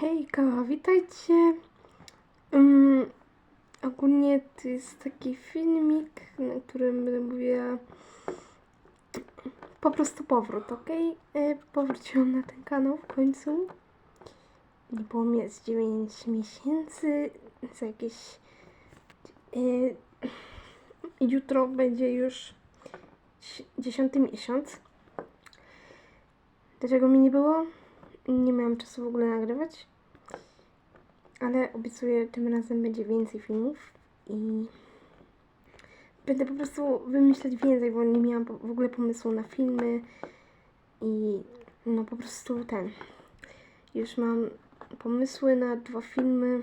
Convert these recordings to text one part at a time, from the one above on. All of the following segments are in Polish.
Hejka, witajcie. Um, ogólnie to jest taki filmik, na którym będę mówiła po prostu powrót, ok? E, Powróciłam na ten kanał w końcu. Nie było mnie z 9 miesięcy, za jakieś... E, jutro będzie już 10 miesiąc. Dlaczego mi nie było? Nie miałam czasu w ogóle nagrywać. Ale obiecuję, tym razem będzie więcej filmów i będę po prostu wymyślać więcej, bo nie miałam w ogóle pomysłu na filmy i no po prostu ten. Już mam pomysły na dwa filmy.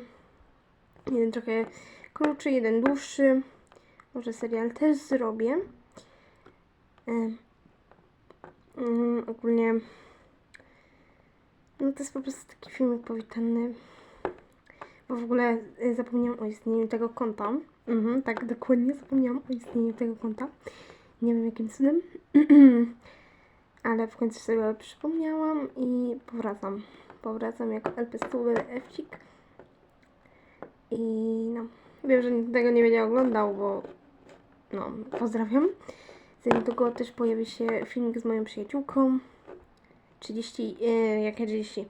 Jeden trochę krótszy, jeden dłuższy. Może serial też zrobię. Ym, ym, ogólnie no to jest po prostu taki filmik powitalny. Bo w ogóle y, zapomniałam o istnieniu tego konta. Mhm, tak, dokładnie zapomniałam o istnieniu tego konta. Nie wiem jakim cudem. Ale w końcu sobie przypomniałam i powracam. Powracam jako LP Fcik. I no, wiem, że nikt tego nie będzie oglądał, bo no, pozdrawiam. Za niedługo też pojawi się filmik z moją przyjaciółką. 30, e, jakie 30?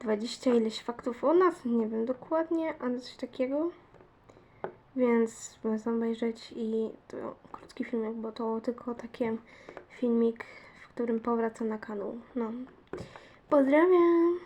20 ileś faktów o nas, nie wiem dokładnie, ale coś takiego. Więc można obejrzeć i to krótki filmik, bo to tylko taki filmik, w którym powracam na kanał. No. Pozdrawiam!